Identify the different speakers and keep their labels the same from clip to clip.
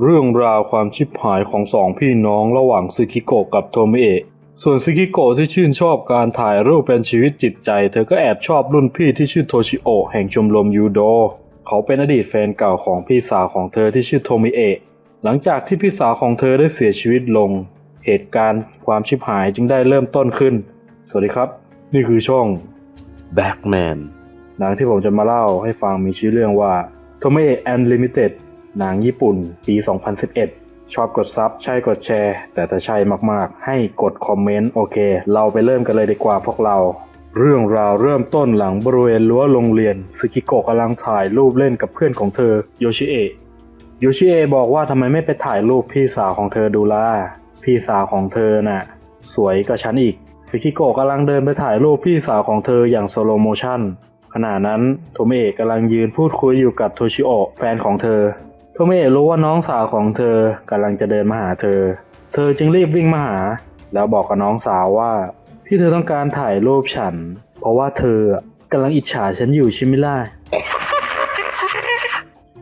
Speaker 1: เรื่องราวความชิบหายของสองพี่น้องระหว่างซึคิโกะกับโทมิเอะส่วนซึคิโกะที่ชื่นชอบการถ่ายรูปเป็นชีวิตจิตใจ เธอก็แอบชอบรุ่นพี่ที่ชื่อโทชิโอะแห่งชมรมยูโด เขาเป็นอดีตแฟนเก่าของพี่สาวของเธอที่ชื่อโทมิเอะหลังจากที่พี่สาวของเธอได้เสียชีวิตลง เหตุการณ์ความชิบหายจึงได้เริ่มต้นขึ้น สวัสดีครับ นี่คือช่อง
Speaker 2: Backman
Speaker 1: หนังที่ผมจะมาเล่าให้ฟังมีชื่อเรื่องว่า t o m e Unlimited หนังญี่ปุ่น ปี 2011 ชอบกดซับใช่กดแชร์ แต่ถ้าใช่มากๆ ให้กดคอมเมนต์ โอเค เราไปเริ่มกันเลยดีกว่าพวกเรา เรื่องราวเริ่มต้นหลังบริเวณรั้วโรงเรียนซึคิโกะกำลังถ่ายรูปเล่นกับเพื่อนของเธอโยชิเอะโยชิเอะบอกว่าทำไมไม่ไปถ่ายรูปพี่สาวของเธอดูล่ะพี่สาวของเธอน่ะ สวยกว่าฉันอีกซึคิโกะกำลังเดินไปถ่ายรูปพี่สาวของเธออย่างสโลโมชั่นขณะนั้นโทเมเอะกำลังยืนพูดคุยอยู่กับโทชิโอะแฟนของเธอ โทเมเอะรู้ว่าน้องสาวของเธอกำลังจะเดินมาหาเธอ เธอจึงรีบวิ่งมาหา แล้วบอกกับน้องสาวว่า ที่เธอต้องการถ่ายรูปฉัน เพราะว่าเธอกำลังอิจฉาฉันอยู่ใช่ไหมล่ะ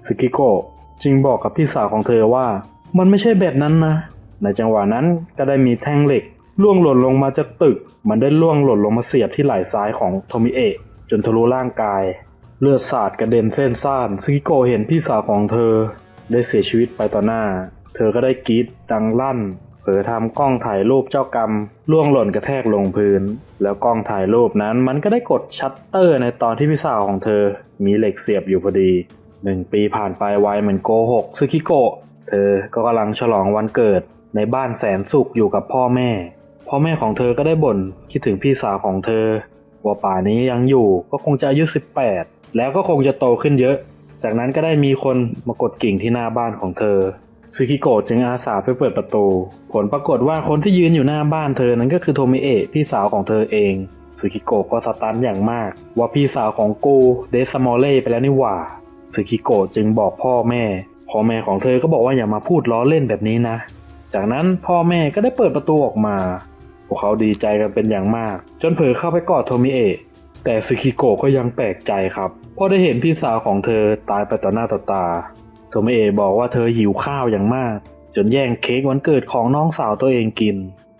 Speaker 1: สกิโกะจึงบอกกับพี่สาวของเธอว่า มันไม่ใช่แบบนั้นนะ ในจังหวะนั้นก็ได้มีแท่งเหล็กล่วงหล่นลงมาจากตึก มันได้ล่วงหล่นลงมาเสียบที่ไหล่ซ้ายของโทมิเอะจนทะลุร่างกาย เลือดสาดกระเด็นเส้นซ่านสกิโกะเห็นพี่สาวของเธอ ได้เสียชีวิตไปต่อหน้า เธอก็ได้กรีดดังลั่น เผลอทำกล้องถ่ายรูปเจ้ากรรมล่วงหล่นกระแทกลงพื้น แล้วกล้องถ่ายรูปนั้นมันก็ได้กดชัตเตอร์ในตอนที่พี่สาวของเธอ มีเหล็กเสียบอยู่พอดีหนึ่งปีผ่านไปไวเหมือนโกหกซึคิโกะเธอก็กำลังฉลองวันเกิดในบ้านแสนสุขอยู่กับพ่อแม่ พ่อแม่ของเธอก็ได้บ่นคิดถึงพี่สาวของเธอว่าป่านี้ยังอยู่ก็คงจะอายุ 18 แล้วก็คงจะโตขึ้นเยอะ จากนั้นก็ได้มีคนมากดกิ่งที่หน้าบ้านของเธอซึคิโกะจึงอาสาไปเปิดประตู ผลปรากฏว่าคนที่ยืนอยู่หน้าบ้านเธอนั้นก็คือโทมิเอะพี่สาวของเธอเองซึคิโกะก็สตันอย่างมาก ว่าพี่สาวของกูเดซามอเล่ไปแล้วนี่หว่าซึคิโกะจึงบอกพ่อแม่ พ่อแม่ของเธอก็บอกว่าอย่ามาพูดล้อเล่นแบบนี้นะ จากนั้นพ่อแม่ก็ได้เปิดประตูออกมา พวกเขาดีใจกันเป็นอย่างมาก จนเผลอเข้าไปกอดโทมิเอะ แต่ซึคิโกะก็ยังแปลกใจครับเพราะได้เห็นพี่สาวของเธอตายไปต่อหน้าต่อตาโทมิเอะบอกว่าเธอหิวข้าวอย่างมาก จนแย่งเค้กวันเกิดของน้องสาวตัวเองกิน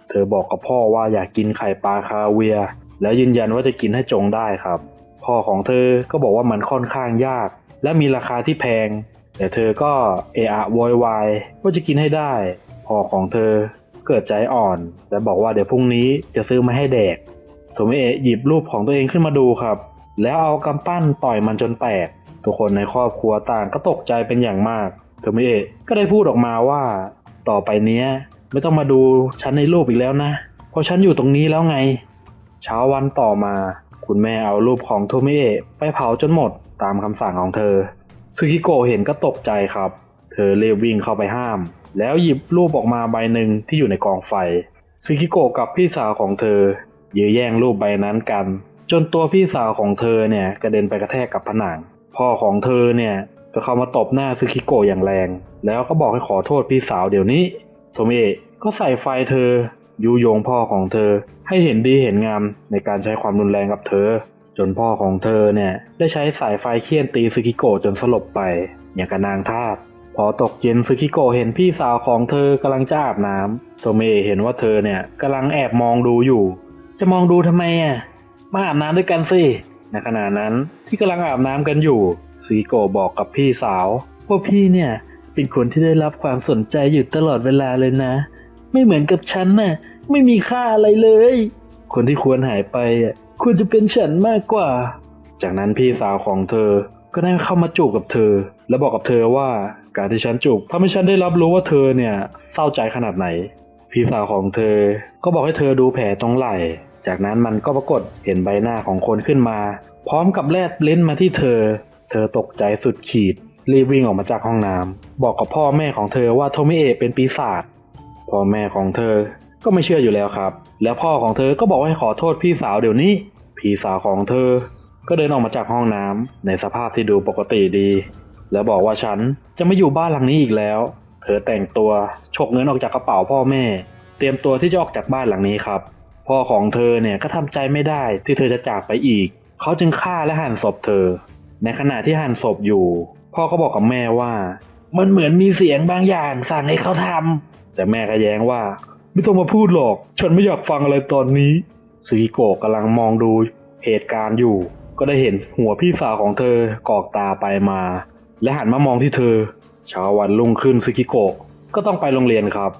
Speaker 1: เธอบอกกับพ่อว่าอยากกินไข่ปลาคาเวีย แล้วยืนยันว่าจะกินให้จงได้ครับ พ่อของเธอก็บอกว่ามันค่อนข้างยาก และมีราคาที่แพง แต่เธอก็เอะอะโวยวายว่าจะกินให้ได้ พ่อของเธอเกิดใจอ่อน และบอกว่าเดี๋ยวพรุ่งนี้จะซื้อมาให้แดก โทมิเอะหยิบรูปของตัวเองขึ้นมาดูครับ แล้วเอากำปั้นต่อยมันจนแตก ทุกคนในครอบครัวต่างก็ตกใจเป็นอย่างมาก โทมิเอะก็ได้พูดออกมาว่าต่อไปเนี้ยไม่ต้องมาดูฉันในรูปอีกแล้วนะ เพราะฉันอยู่ตรงนี้แล้วไง เช้าวันต่อมา คุณแม่เอารูปของโทมิเอะไปเผาจนหมดตามคำสั่งของเธอซึคิโกะเห็นก็ตกใจครับ เธอเรียบวิ่งเข้าไปห้าม แล้วหยิบรูปออกมาใบหนึ่งที่อยู่ในกองไฟซึคิโกะกับพี่สาวของเธอ ยื้อแย่งรูปใบนั้นกัน จนตัวพี่สาวของเธอเนี่ยกระเด็นไปกระแทกกับผนัง พ่อของเธอเนี่ยก็เข้ามาตบหน้าซึคิโกะอย่างแรง แล้วก็บอกให้ขอโทษพี่สาวเดี๋ยวนี้ โทมิเอะก็ใส่ไฟเธอ ยุยงพ่อของเธอ ให้เห็นดีเห็นงามในการใช้ความรุนแรงกับเธอ จนพ่อของเธอเนี่ยได้ใช้สายไฟเคี่ยนตีซึคิโกะจนสลบไป อย่างกับนางทาสพอตกเย็นซึคิโกะเห็นพี่สาวของเธอกำลังจะอาบน้ำโทมิเมะเห็นว่าเธอเนี่ยกำลังแอบมองดูอยู่ จะมองดูทำไมอะ มาอาบน้ำด้วยกันสิ ในขณะนั้นที่กำลังอาบน้ำกันอยู่ซึคิโกะบอกกับพี่สาวว่าพี่เนี่ยเป็นคนที่ได้รับความสนใจอยู่ตลอดเวลาเลยนะ ไม่เหมือนกับฉันน่ะไม่มีค่าอะไรเลย คนที่ควรหายไปอะควรจะเป็นฉันมากกว่า จากนั้นพี่สาวของเธอก็ได้เข้ามาจูบกับเธอ และบอกกับเธอว่าการที่ฉันจูบทำให้ฉันได้รับรู้ว่าเธอเนี่ยเศร้าใจขนาดไหน พี่สาวของเธอก็บอกให้เธอดูแผลตรงไหล่ จากนั้นมันก็ปรากฏเห็นใบหน้าของคนขึ้นมา พร้อมกับแลบลิ้นมาที่เธอ เธอตกใจสุดขีด รีบวิ่งออกมาจากห้องน้ำบอกกับพ่อแม่ของเธอว่าโทมิเอะเป็นปีศาจพ่อแม่ของเธอก็ไม่เชื่ออยู่แล้วครับ แล้วพ่อของเธอก็บอกให้ขอโทษพี่สาวเดี๋ยวนี้ พี่สาวของเธอ ก็เดินออกมาจากห้องน้ำในสภาพที่ดูปกติดี แล้วบอกว่าฉันจะไม่อยู่บ้านหลังนี้อีกแล้ว เธอแต่งตัวฉกเงินออกจากกระเป๋าพ่อแม่ เตรียมตัวที่จะออกจากบ้านหลังนี้ครับ พ่อของเธอเนี่ยก็ทำใจไม่ได้ที่เธอจะจากไปอีก เขาจึงฆ่าและหั่นศพเธอ ในขณะที่หั่นศพอยู่ พ่อก็บอกกับแม่ว่า มันเหมือนมีเสียงบางอย่างสั่งให้เขาทำแต่แม่ก็แย้งว่า ไม่ต้องมาพูดหรอก ฉันไม่อยากฟังอะไรตอนนี้ซึกิโกะกำลังมองดูเหตุการณ์อยู่ ก็ได้เห็นหัวพี่สาวของเธอกอกตาไปมา และหันมามองที่เธอเช้าวันรุ่งขึ้นซึกิโกะก็ต้องไปโรงเรียนครับ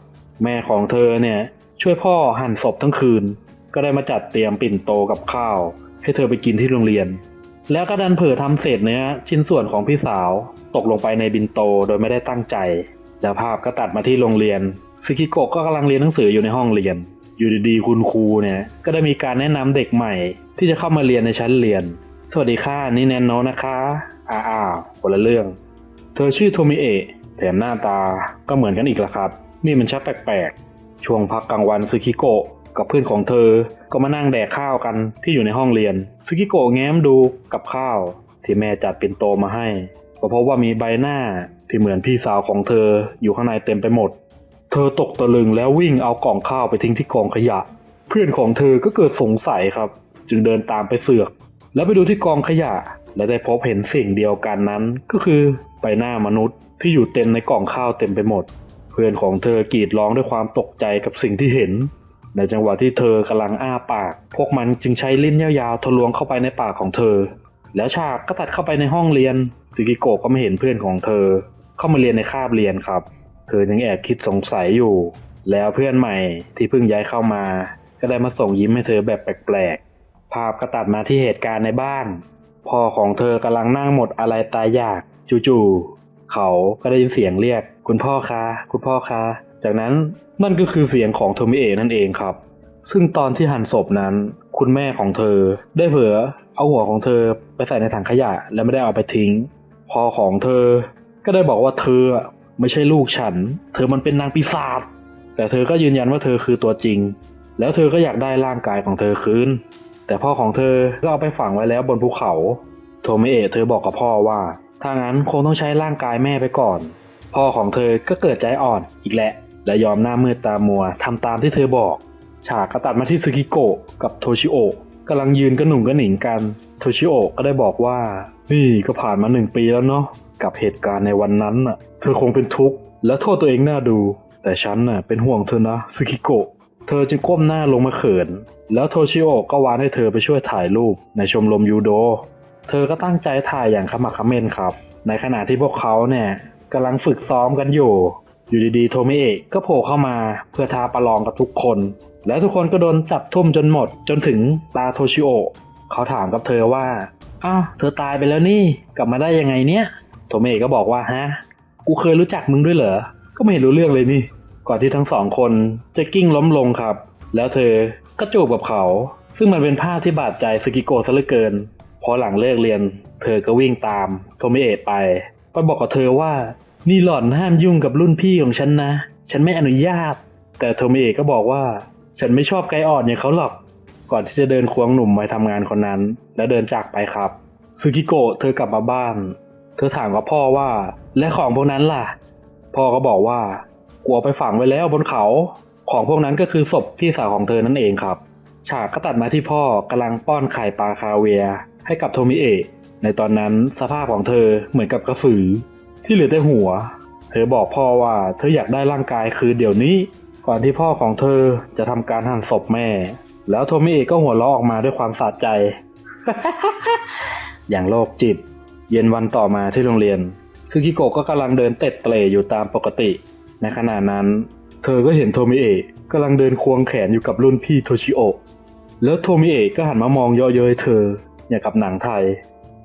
Speaker 1: แม่ของเธอเนี่ย ช่วยพ่อหั่นศพทั้งคืน ก็ได้มาจัดเตรียมปิ่นโตกับข้าว ให้เธอไปกินที่โรงเรียน แล้วก็ดันเผลอทำเศษเนื้อชิ้นส่วนของพี่สาว ตกลงไปในบินโตโดยไม่ได้ตั้งใจ แล้วภาพก็ตัดมาที่โรงเรียนซึกิโกะก็กำลังเรียนหนังสืออยู่ในห้องเรียน อยู่ดีๆคุณครูเนี่ยก็ได้มีการแนะนำเด็กใหม่ ที่จะเข้ามาเรียนในชั้นเรียน สวัสดีค่ะนี่แนนโนนะคะอ้าอ้าวคนละเรื่อง เธอชื่อโทมิเอะแถมหน้าตาก็เหมือนกันอีกละครับ นี่มันชักแปลกๆ ช่วงพักกลางวันซึคิโกะกับเพื่อนของเธอ ก็มานั่งแดกข้าวกันที่อยู่ในห้องเรียนซึคิโกะแง้มดูกับข้าว ที่แม่จัดเป็นโตมาให้ก็พบว่ามีใบหน้าที่เหมือนพี่สาวของเธออยู่ข้างในเต็มไปหมด เธอตกตะลึงแล้ววิ่งเอากล่องข้าวไปทิ้งที่กองขยะ เพื่อนของเธอก็เกิดสงสัยครับ จึงเดินตามไปเสือก แล้วไปดูที่กองขยะ และได้พบเห็นสิ่งเดียวกันนั้น ก็คือใบหน้ามนุษย์ที่อยู่เต็มในกล่องข้าวเต็มไปหมด เพื่อนของเธอกรีดร้องด้วยความตกใจกับสิ่งที่เห็น ในจังหวะที่เธอกำลังอ้าปาก พวกมันจึงใช้ลิ้นยาวๆทะลวงเข้าไปในปากของเธอ แล้วฉากก็ตัดเข้าไปในห้องเรียนซึกิโกะก็ไม่เห็นเพื่อนของเธอ เข้ามาเรียนในคาบเรียนครับ เธอยังแอบคิดสงสัยอยู่ แล้วเพื่อนใหม่ที่เพิ่งย้ายเข้ามา ก็ได้มาส่งยิ้มให้เธอแบบแปลกๆภาพก็ตัดมาที่เหตุการณ์ในบ้านพ่อของเธอกำลังนั่งหมดอะไรตายอยากจู่ๆ เขาก็ได้ยินเสียงเรียก คุณพ่อคะคุณพ่อคะจากนั้นนั่นก็คือเสียงของโทมิเอะนั่นเองครับ ซึ่งตอนที่หั่นศพนั้น คุณแม่ของเธอ ได้เผลอเอาหัวของเธอไปใส่ในถังขยะและไม่ได้เอาไปทิ้งพ่อของเธอ ก็ได้บอกว่าเธอไม่ใช่ลูกฉัน เธอมันเป็นนางปีศาจแต่เธอก็ยืนยันว่าเธอคือตัวจริง แล้วเธอก็อยากได้ร่างกายของเธอคืนแต่พ่อของเธอก็เอาไปฝังไว้แล้วบนภูเขา โทเมเอะเธอบอกกับพ่อว่า ถ้างั้นคงต้องใช้ร่างกายแม่ไปก่อน พ่อของเธอก็เกิดใจอ่อนอีกแหละ และยอมหน้ามืดตามัวทำตามที่เธอบอก ฉากก็ตัดมาที่ซึกิโกะกับโทชิโอะกำลังยืนกระหนุ่งกระหนิงกัน โทชิโอะก็ได้บอกว่า นี่ก็ผ่านมาหนึ่งปีแล้วเนาะกับเหตุการณ์ในวันนั้นน่ะ เธอคงเป็นทุกข์และโทษตัวเองน่าดู แต่ฉันน่ะเป็นห่วงเธอนะซึกิโกะเธอจึงก้มหน้าลงมาเขิน แล้วโทชิโอะก็วานให้เธอไปช่วยถ่ายรูปในชมรมยูโด เธอก็ตั้งใจถ่ายอย่างขมักขม้นครับ ในขณะที่พวกเขาเนี่ยกำลังฝึกซ้อมกันอยู่ อยู่ดีๆ โทมิเอะก็โผล่เข้ามาเพื่อท้าประลองกับทุกคน แล้วทุกคนก็โดนจับทุ่มจนหมด จนถึงตาโทชิโอะเขาถามกับเธอว่า อ้าวเธอตายไปแล้วนี่กลับมาได้ยังไงเนี่ย โทมิเอะก็บอกว่าฮะ กูเคยรู้จักมึงด้วยเหรอ ก็ไม่เห็นรู้เรื่องเลยนี่ ก่อนที่ทั้งสองคนจะกิ้งล้มลงครับ แล้วเธอก็จูบกับเขา ซึ่งมันเป็นภาพที่บาดใจสกิโกะซะเหลือเกิน อหลังเลิกเรียน เธอก็วิ่งตามโทมิเอะไปไปบอกกับเธอว่านี่หล่อนห้ามยุ่งกับรุ่นพี่ของฉันนะ ฉันไม่อนุญาต แต่โทมิเอะก็บอกว่า ฉันไม่ชอบไกอ่อนอย่างเขาหรอก ก่อนที่จะเดินควงหนุ่มไปทำงานคนนั้น แล้วเดินจากไปครับซึกิโกะเธอกลับมาบ้าน เธอถามกับพ่อว่า และของพวกนั้นล่ะ พ่อก็บอกว่ากูเอาไปฝังไว้แล้วบนเขา ของพวกนั้นก็คือศพพี่สาวของเธอนั่นเองครับ ฉากก็ตัดมาที่พ่อกำลังป้อนไข่ปลาคาเวีย ให้กับโทมิเอะ ในตอนนั้นสภาพของเธอเหมือนกับกระสือ ที่เหลือแต่หัว เธอบอกพ่อว่าเธออยากได้ร่างกายคืนเดี๋ยวนี้ ก่อนที่พ่อของเธอจะทำการหั่นศพแม่ แล้วโทมิเอะก็หัวเราะออกมาด้วยความสะใจ อย่างโรคจิต เย็นวันต่อมาที่โรงเรียนซึกิโกะก็กำลังเดินเตะเตร่อยู่ตามปกติ ในขณะนั้น เธอก็เห็นโทมิเอะกำลังเดินควงแขนอยู่กับรุ่นพี่โทชิโอะแล้วโทมิเอะก็หันมามองเยาะเย้ยเธอ อย่างกับหนังไทย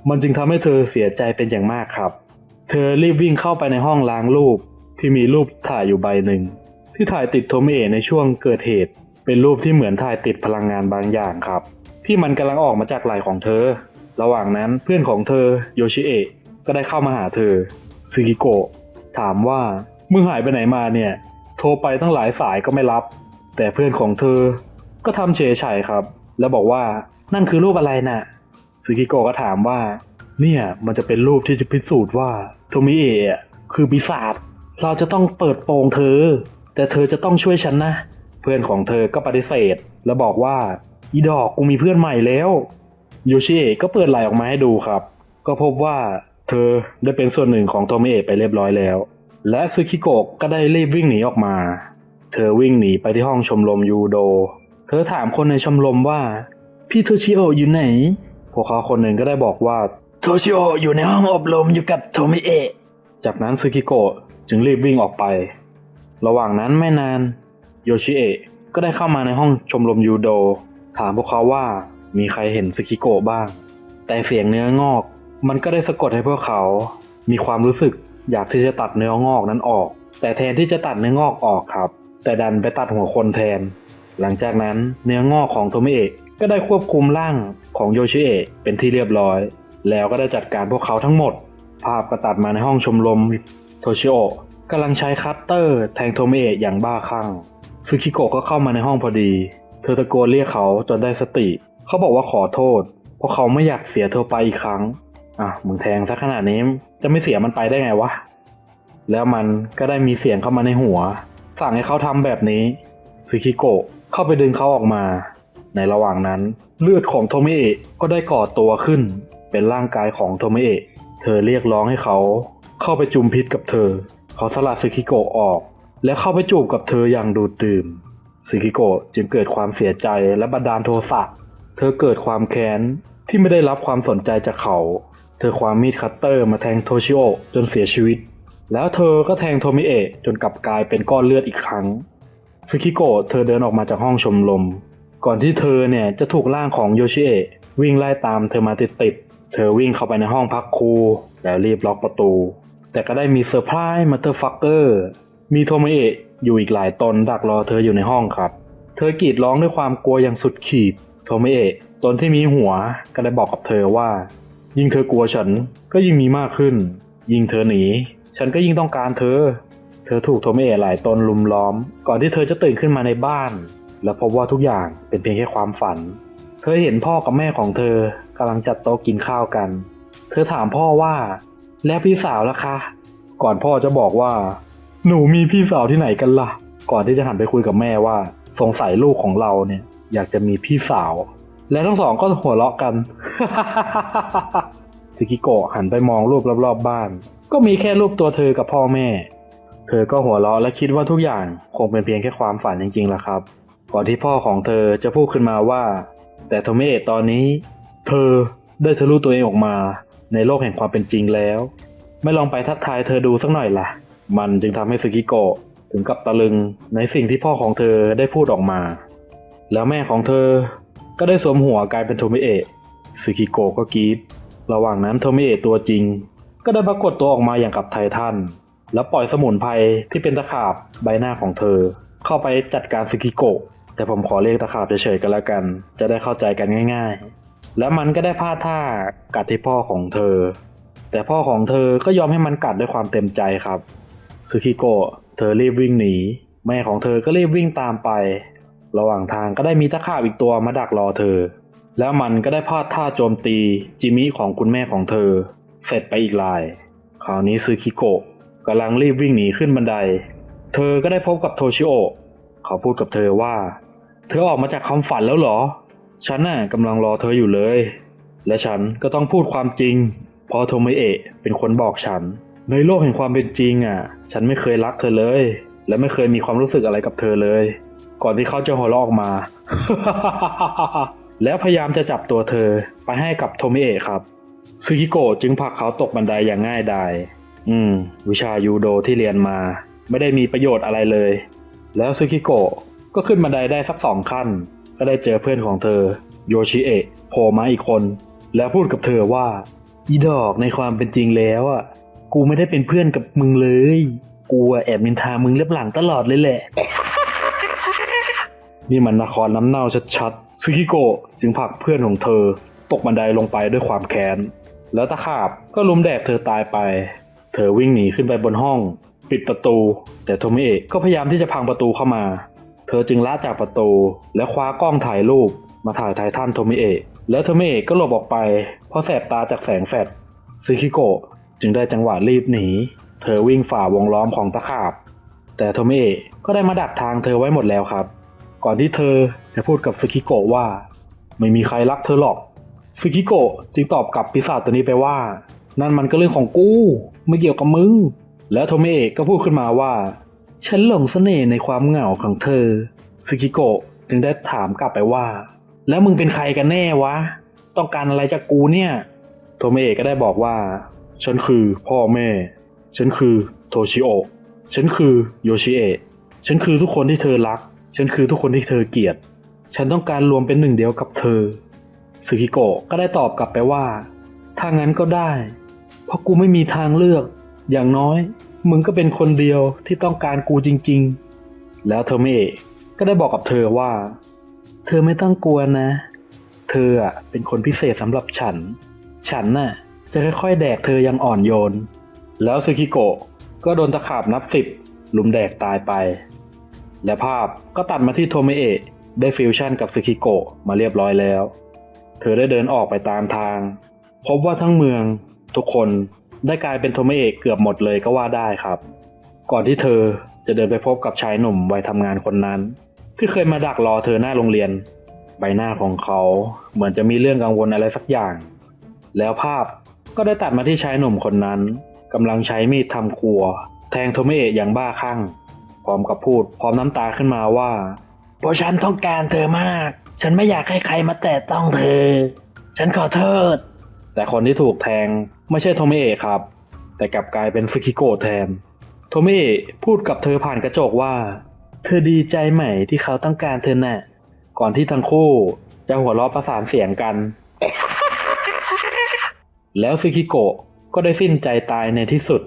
Speaker 1: มันจึงทำให้เธอเสียใจเป็นอย่างมากครับ เธอรีบวิ่งเข้าไปในห้องล้างรูปที่มีรูปถ่ายอยู่ใบหนึ่ง ที่ถ่ายติดโทมิเอะในช่วงเกิดเหตุ เป็นรูปที่เหมือนถ่ายติดพลังงานบางอย่างครับ ที่มันกำลังออกมาจากไหล่ของเธอ ระหว่างนั้นเพื่อนของเธอโยชิเอะก็ได้เข้ามาหาเธอซึกิโกะถามว่ามึงหายไปไหนมาเนี่ย โทรไปตั้งหลายสายก็ไม่รับ แต่เพื่อนของเธอก็ทำเฉยเฉยครับ แล้วบอกว่านั่นคือรูปอะไรน่ะ ซึกิโกะก็ถามว่า เนี่ยมันจะเป็นรูปที่จะพิสูจน์ว่าโทมิเอะคือปีศาจเราจะต้องเปิดโปงเธอ แต่เธอจะต้องช่วยฉันนะ เพื่อนของเธอก็ปฏิเสธ แล้วบอกว่า อีดอกกูมีเพื่อนใหม่แล้วโยชิเอะก็เปิดไหลออกมาให้ดูครับ ก็พบว่าเธอได้เป็นส่วนหนึ่งของโทมิเอะไปเรียบร้อยแล้ว และซึคิโกะก็ได้รีบวิ่งหนีออกมา เธอวิ่งหนีไปที่ห้องชมรมยูโด เธอถามคนในชมรมว่าพี่โทชิโอะอยู่ไหน พวกเขาคนหนึ่งก็ได้บอกว่าโทชิโออยู่ในห้องอบรมอยู่กับโทมิเอะจากนั้นซึคิโกะจึงรีบวิ่งออกไป ระหว่างนั้นไม่นานโยชิเอะก็ได้เข้ามาในห้องชมรมยูโด ถามพวกเขาว่ามีใครเห็นซึคิโกะบ้าง แต่เสียงเนื้องอก มันก็ได้สะกดให้พวกเขา มีความรู้สึกอยากที่จะตัดเนื้องอกนั้นออก แต่แทนที่จะตัดเนื้องอกออกครับ แต่ดันไปตัดหัวคนแทน หลังจากนั้นเนื้องอกของโทมิเอะ ก็ได้ควบคุมร่างของโยชิเอะเป็นที่เรียบร้อย แล้วก็ได้จัดการพวกเขาทั้งหมด ภาพก็ตัดมาในห้องชมรมโทชิโอะกำลังใช้คัตเตอร์แทงโทมิเอะอย่างบ้าคลั่งซึคิโกะก็เข้ามาในห้องพอดี เธอตะโกนเรียกเขาจนได้สติ เขาบอกว่าขอโทษ เพราะเขาไม่อยากเสียเธอไปอีกครั้ง อะมึงแทงซะขนาดนี้จะไม่เสียมันไปได้ไงวะ แล้วมันก็ได้มีเสียงเข้ามาในหัว สั่งให้เขาทำแบบนี้ซึคิโกะเข้าไปดึงเขาออกมา ในระหว่างนั้น เลือดของโทมิเอะก็ได้ก่อตัวขึ้น เป็นร่างกายของโทมิเอะเธอเรียกร้องให้เขา เข้าไปจุมพิษกับเธอ เขาสลัดซึคิโกะออก และเข้าไปจูบกับเธออย่างดูดดื่มซึคิโกะจึงเกิดความเสียใจและบันดาลโทสะเธอเกิดความแค้นที่ไม่ได้รับความสนใจจากเขา เธอความมีดคัตเตอร์มาแทงโทชิโอจนเสียชีวิต แล้วเธอก็แทงโทมิเอะจนกลับกลายเป็นก้อนเลือดอีกครั้งซึคิโกะเธอเดินออกมาจากห้องชมรม ก่อนที่เธอเนี่ยจะถูกร่างของโยชิเอะวิ่งไล่ตามเธอมาติดๆ เธอวิ่งเข้าไปในห้องพักครู แล้วรีบล็อกประตู แต่ก็ได้มีเซอร์ไพรส์มาเตอร์ฟักเกอร์มีโทมิเอะอยู่อีกหลายตนดักรอเธออยู่ในห้องครับ เธอกรีดร้องด้วยความกลัวอย่างสุดขีด โทมิเอะตนที่มีหัวก็ได้บอกกับเธอว่า ยิ่งเธอกลัวฉันก็ยิ่งมีมากขึ้น ยิ่งเธอหนี ฉันก็ยิ่งต้องการเธอ เธอถูกโทมิเอะหลายตนลุมล้อม ก่อนที่เธอจะตื่นขึ้นมาในบ้าน แล้วพบว่าทุกอย่างเป็นเพียงแค่ความฝัน เธอเห็นพ่อกับแม่ของเธอกำลังจัดโต๊ะกินข้าวกัน เธอถามพ่อว่า แล้วพี่สาวล่ะคะ ก่อนพ่อจะบอกว่า หนูมีพี่สาวที่ไหนกันล่ะ ก่อนที่จะหันไปคุยกับแม่ว่า สงสัยลูกของเราเนี่ย อยากจะมีพี่สาว และทั้งสองก็หัวเราะกันซิกิโกะหันไปมองรูปรอบๆบ้าน ก็มีแค่รูปตัวเธอกับพ่อแม่ เธอก็หัวเราะและคิดว่าทุกอย่างคงเป็นเพียงแค่ความฝันจริงๆล่ะครับ ก่อนที่พ่อของเธอจะพูดขึ้นมาว่า แต่โทเมเอะตอนนี้ เธอได้ทะลุตัวเองออกมาในโลกแห่งความเป็นจริงแล้ว ไม่ลองไปทักทายเธอดูสักหน่อยล่ะ มันจึงทำให้ซึกิโกะถึงกับตะลึงในสิ่งที่พ่อของเธอได้พูดออกมา แล้วแม่ของเธอก็ได้สวมหัวกลายเป็นโทมิเอะซึกิโกะก็กรีดระหว่างนั้นโทมิเอะตัวจริง ก็ได้ปรากฏตัวออกมาอย่างกับไททันแล้วปล่อยสมุนไพรที่เป็นตะขาบใบหน้าของเธอ เข้าไปจัดการซึกิโกะ แต่ผมขอเรียกตะขาบเฉยๆกันแล้วกัน จะได้เข้าใจกันง่าย ๆ แล้วมันก็ได้พลาดท่ากัดที่พ่อของเธอ แต่พ่อของเธอก็ยอมให้มันกัดด้วยความเต็มใจครับซึคิโกะเธอรีบวิ่งหนี แม่ของเธอก็รีบวิ่งตามไป ระหว่างทางก็ได้มีตะขาบอีกตัวมาดักรอเธอ แล้วมันก็ได้พลาดท่าโจมตีจิมิของคุณแม่ของเธอ เสร็จไปอีกลาย คราวนี้ซึคิโกะกำลังรีบวิ่งหนีขึ้นบันได เธอก็ได้พบกับโทชิโอะเขาพูดกับเธอว่า เธอออกมาจากความฝันแล้วเหรอ ฉันน่ะกำลังรอเธออยู่เลย และฉันก็ต้องพูดความจริง เพราะโทมิเอะเป็นคนบอกฉัน ในโลกแห่งความเป็นจริงอะ ฉันไม่เคยรักเธอเลย และไม่เคยมีความรู้สึกอะไรกับเธอเลย ก่อนที่เขาจะหัวเราะออกมา แล้วพยายามจะจับตัวเธอไปให้กับโทมิเอะครับซึกิโกะจึงผลักเขาตกบันไดอย่างง่ายดาย อืม วิชายูโดที่เรียนมา ไม่ได้มีประโยชน์อะไรเลย แล้วซึกิโกะ ก็ขึ้นบันไดได้สักสองขั้น ก็ได้เจอเพื่อนของเธอ โยชิเอะโผล่มาอีกคน แล้วพูดกับเธอว่า อีดอกในความเป็นจริงแล้วอะกูไม่ได้เป็นเพื่อนกับมึงเลย กูแอบนินทามึงเล็บหลังตลอดเลยแหละ นี่มันนครน้ำเน่าชัดๆซึกิโกะจึงผลักเพื่อนของเธอ ตกบันไดลงไปด้วยความแค้น แล้วตะขาบก็ลุมแดกเธอตายไป เธอวิ่งหนีขึ้นไปบนห้อง ปิดประตู แต่โทมิเอะก็พยายามที่จะพังประตูเข้ามา เธอจึงละจากประตู และคว้ากล้องถ่ายรูปมาถ่ายไททันโทมิเอะแล้วโทมิเอะก็หลบออกไป เพราะแสบตาจากแสงแฟลชซึคิโกะจึงได้จังหวะรีบหนี เธอวิ่งฝ่าวงล้อมของตะขาบ แต่โทมิเอะก็ได้มาดักทางเธอไว้หมดแล้วครับ ก่อนที่เธอจะพูดกับซึคิโกะว่า ไม่มีใครรักเธอหรอกซึคิโกะจึงตอบกับปีศาจตัวนี้ไปว่า นั่นมันก็เรื่องของกู ไม่เกี่ยวกับมึง แล้วโทเมเอะก็พูดขึ้นมาว่า ฉันหลงเสน่ห์ในความเหงาของเธอซึกิโกะจึงได้ถามกลับไปว่า แล้วมึงเป็นใครกันแน่วะ ต้องการอะไรจากกูเนี่ย โทเมเอะก็ได้บอกว่า ฉันคือพ่อแม่ ฉันคือโทชิโอะฉันคือโยชิเอะ ฉันคือทุกคนที่เธอรัก ฉันคือทุกคนที่เธอเกลียด ฉันต้องการรวมเป็นหนึ่งเดียวกับเธอซึกิโกะก็ได้ตอบกลับไปว่า ถ้างั้นก็ได้ เพราะกูไม่มีทางเลือก อย่างน้อย มึงก็เป็นคนเดียวที่ต้องการกูจริง ๆ แล้วเธอเมเอะก็ได้บอกกับเธอว่า เธอไม่ต้องกลัวนะ เธออะเป็นคนพิเศษสำหรับฉัน ฉันน่ะ จะค่อยๆ แดกเธออยังอ่อนโยน แล้วซึคิโกะก็โดนตะขาบนับสิบลุมแดกตายไป และภาพก็ตัดมาที่โทเมเอะได้ฟิวชั่นกับซึคิโกะมาเรียบร้อยแล้ว เธอได้เดินออกไปตามทาง พบว่าทั้งเมืองทุกคน ได้กลายเป็นโทเมเอะเกือบหมดเลยก็ว่าได้ครับ ก่อนที่เธอจะเดินไปพบกับชายหนุ่มวัยทำงานคนนั้น ที่เคยมาดักรอเธอหน้าโรงเรียน ใบหน้าของเขาเหมือนจะมีเรื่องกังวลอะไรสักอย่าง แล้วภาพก็ได้ตัดมาที่ชายหนุ่มคนนั้นกำลังใช้มีดทำครัว แทงโทเมเอะอย่างบ้าคลั่งพร้อมกับพูดพร้อมน้ำตาขึ้นมาว่าเพราะฉันต้องการเธอมาก ฉันไม่อยากให้ใครมาแตะต้องเธอ ฉันขอโทษ แต่คนที่ถูกแทงไม่ใช่โทเมเอะครับ แต่กลับกลายเป็นซึคิโกะแทน โทเมเอะพูดกับเธอผ่านกระจกว่า เธอดีใจไหม่ที่เขาต้องการเธอแน่ก่อนที่ทั้งคู่จะหัวเราะประสานเสียงกัน แล้วซึคิโกะก็ได้สิ้นใจตายในที่สุด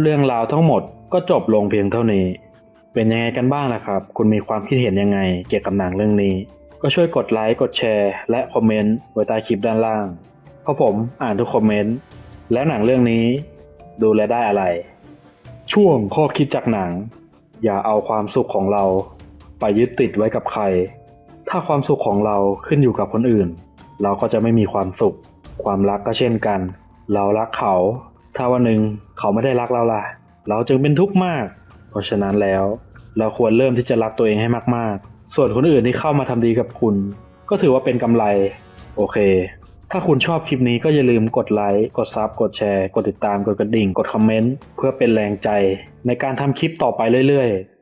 Speaker 1: เรื่องราวทั้งหมดก็จบลงเพียงเท่านี้ เป็นยังไงกันบ้างล่ะครับ คุณมีความคิดเห็นยังไงเกี่ยวกับหนังเรื่องนี้ ก็ช่วยกดไลค์ กดแชร์ และคอมเมนต์ไว้ใต้คลิปด้านล่าง เพราะผมอ่านทุกคอมเมนต์ แล้วหนังเรื่องนี้ดูแลได้อะไร ช่วงข้อคิดจากหนัง อย่าเอาความสุขของเรา ไปยึดติดไว้กับใคร ถ้าความสุขของเราขึ้นอยู่กับคนอื่น เราก็จะไม่มีความสุข ความรักก็เช่นกัน เรารักเขา ถ้าวันหนึ่งเขาไม่ได้รักเราล่ะ เราจึงเป็นทุกข์มาก เพราะฉะนั้นแล้ว เราควรเริ่มที่จะรักตัวเองให้มาก ๆ ส่วนคนอื่นที่เข้ามาทำดีกับคุณ ก็ถือว่าเป็นกำไร โอเค ถ้าคุณชอบคลิปนี้ก็อย่าลืมกดไลค์ กดซับ กดแชร์ กดติดตาม กดกระดิ่ง กดคอมเมนต์ เพื่อเป็นแรงใจในการทำคลิปต่อไปเรื่อยๆ